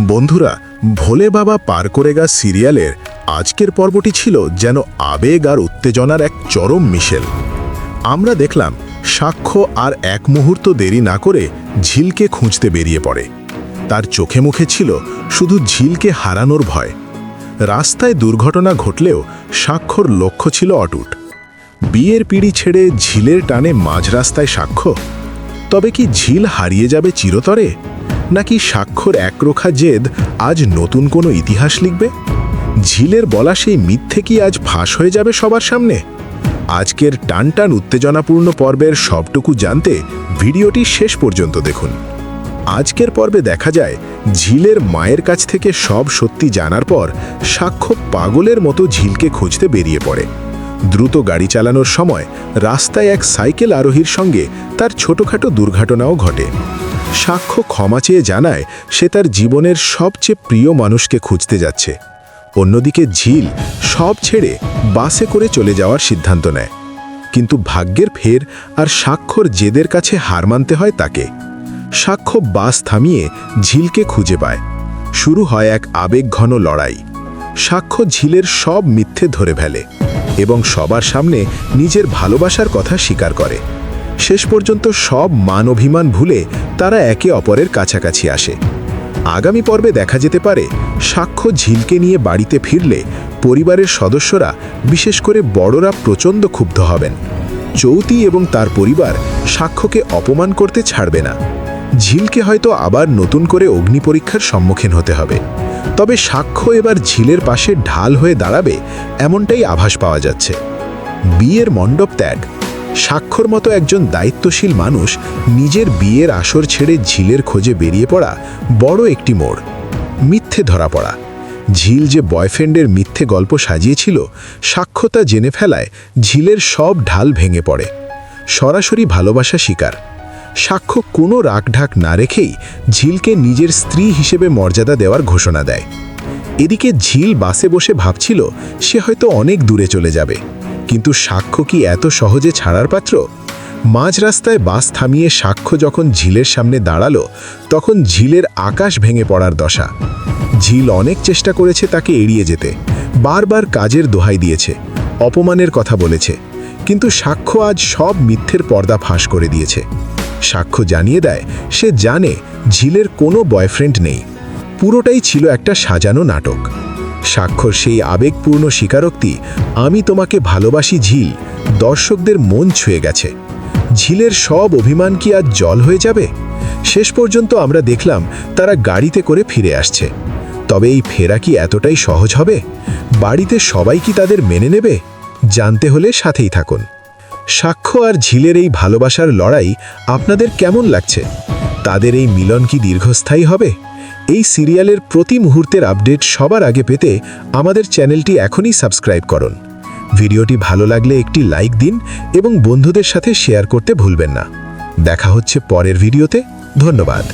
বন্ধুরা, ভোলে বাবা পার করে গা সিরিয়ালের আজকের পর্বটি ছিল যেন আবেগ আর উত্তেজনার এক চরম মিশেল। আমরা দেখলাম সাক্ষ্য আর এক মুহূর্ত দেরি না করে ঝিলকে খুঁজতে বেরিয়ে পড়ে। তার চোখে মুখে ছিল শুধু ঝিলকে হারানোর ভয়। রাস্তায় দুর্ঘটনা ঘটলেও সাক্ষর লক্ষ্য ছিল অটুট। বিয়ের পিড়ি ছেড়ে ঝিলের টানে মাঝ রাস্তায় সাক্ষ্য। তবে কি ঝিল হারিয়ে যাবে চিরতরে? নাকি সাক্ষর একরোখা জেদ আজ নতুন কোনো ইতিহাস লিখবে? ঝিলের বলা সেই মিথ্যে কি আজ ফাঁস হয়ে যাবে সবার সামনে? আজকের টানটান উত্তেজনাপূর্ণ পর্বের সবটুকু জানতে ভিডিওটি শেষ পর্যন্ত দেখুন। আজকের পর্বে দেখা যায়, ঝিলের মায়ের কাছ থেকে সব সত্যি জানার পর সাক্ষ্য পাগলের মতো ঝিলকে খুঁজতে বেরিয়ে পড়ে। দ্রুত গাড়ি চালানোর সময় রাস্তায় এক সাইকেল আরোহীর সঙ্গে তার ছোটখাটো দুর্ঘটনাও ঘটে। সাক্ষ্য ক্ষমা চেয়ে জানায় সে তার জীবনের সবচেয়ে প্রিয় মানুষকে খুঁজতে যাচ্ছে। অন্যদিকে ঝিল সব ছেড়ে বাসে করে চলে যাওয়ার সিদ্ধান্ত নেয়। কিন্তু ভাগ্যের ফের আর সাক্ষর জেদের কাছে হার মানতে হয় তাকে। সাক্ষ্য বাস থামিয়ে ঝিলকে খুঁজে পায়। শুরু হয় এক আবেগঘন লড়াই। সাক্ষ্য ঝিলের সব মিথ্যে ধরে ফেলে এবং সবার সামনে নিজের ভালোবাসার কথা স্বীকার করে। শেষ পর্যন্ত সব মান অভিমান ভুলে তারা একে অপরের কাছাকাছি আসে। আগামী পর্বে দেখা যেতে পারে সাক্ষ্য ঝিলকে নিয়ে বাড়িতে ফিরলে পরিবারের সদস্যরা বিশেষ করে বড়রা প্রচণ্ড ক্ষুব্ধ হবেন। চৌতি এবং তার পরিবার সাক্ষ্যকে অপমান করতে ছাড়বে না। ঝিলকে হয়তো আবার নতুন করে অগ্নি পরীক্ষার সম্মুখীন হতে হবে। তবে সাক্ষ্য এবার ঝিলের পাশে ঢাল হয়ে দাঁড়াবে, এমনটাই আভাস পাওয়া যাচ্ছে। বিয়ের মণ্ডপ ত্যাগ স্বাক্ষর মতো একজন দায়িত্বশীল মানুষ নিজের বিয়ের আসর ছেড়ে ঝিলের খোঁজে বেরিয়ে পড়া বড় একটি মোড়, মিথ্যে ধরা পড়া। ঝিল যে বয়ফ্রেন্ডের মিথ্যে গল্প সাজিয়েছিল সাক্ষ্যতা জেনে ফেলায় ঝিলের সব ঢাল ভেঙে পড়ে। সরাসরি ভালোবাসা শিকার। সাক্ষ্য কোনো রাগঢাক না রেখেই ঝিলকে নিজের স্ত্রী হিসেবে মর্যাদা দেওয়ার ঘোষণা দেয়। এদিকে ঝিল বাসে বসে ভাবছিল, সে হয়তো অনেক দূরে চলে যাবে। কিন্তু সাক্ষ্য কি এত সহজে ছাড়ার পাত্র? মাঝ রাস্তায় বাস থামিয়ে সাক্ষ্য যখন ঝিলের সামনে দাঁড়াল, তখন ঝিলের আকাশ ভেঙে পড়ার দশা। ঝিল অনেক চেষ্টা করেছে তাকে এড়িয়ে যেতে। বারবার কাজের দোহাই দিয়েছে, অপমানের কথা বলেছে। কিন্তু সাক্ষ্য আজ সব মিথ্যের পর্দা ফাঁস করে দিয়েছে। সাক্ষ্য জানিয়ে দেয়, সে জানে ঝিলের কোনো বয়ফ্রেন্ড নেই। পুরোটাই ছিল একটা সাজানো নাটক। স্বাক্ষর সেই আবেগপূর্ণ স্বীকারোক্তি, আমি তোমাকে ভালোবাসি ঝিল, দর্শকদের মন ছুঁয়ে গেছে। ঝিলের সব অভিমান কি আজ জল হয়ে যাবে? শেষ পর্যন্ত আমরা দেখলাম তারা গাড়িতে করে ফিরে আসছে। তবে এই ফেরা কি এতটাই সহজ হবে? বাড়িতে সবাই কি তাদের মেনে নেবে? জানতে হলে সাথেই থাকুন। সাক্ষ্য আর ঝিলের এই ভালোবাসার লড়াই আপনাদের কেমন লাগছে? তাদের এই মিলন কি দীর্ঘস্থায়ী হবে? এই সিরিয়ালের প্রতি মুহূর্তের আপডেট সবার আগে পেতে আমাদের চ্যানেলটি এখনই সাবস্ক্রাইব করুন। ভিডিওটি ভালো লাগলে একটি লাইক দিন এবং বন্ধুদের সাথে শেয়ার করতে ভুলবেন না। দেখা হচ্ছে পরের ভিডিওতে। ধন্যবাদ।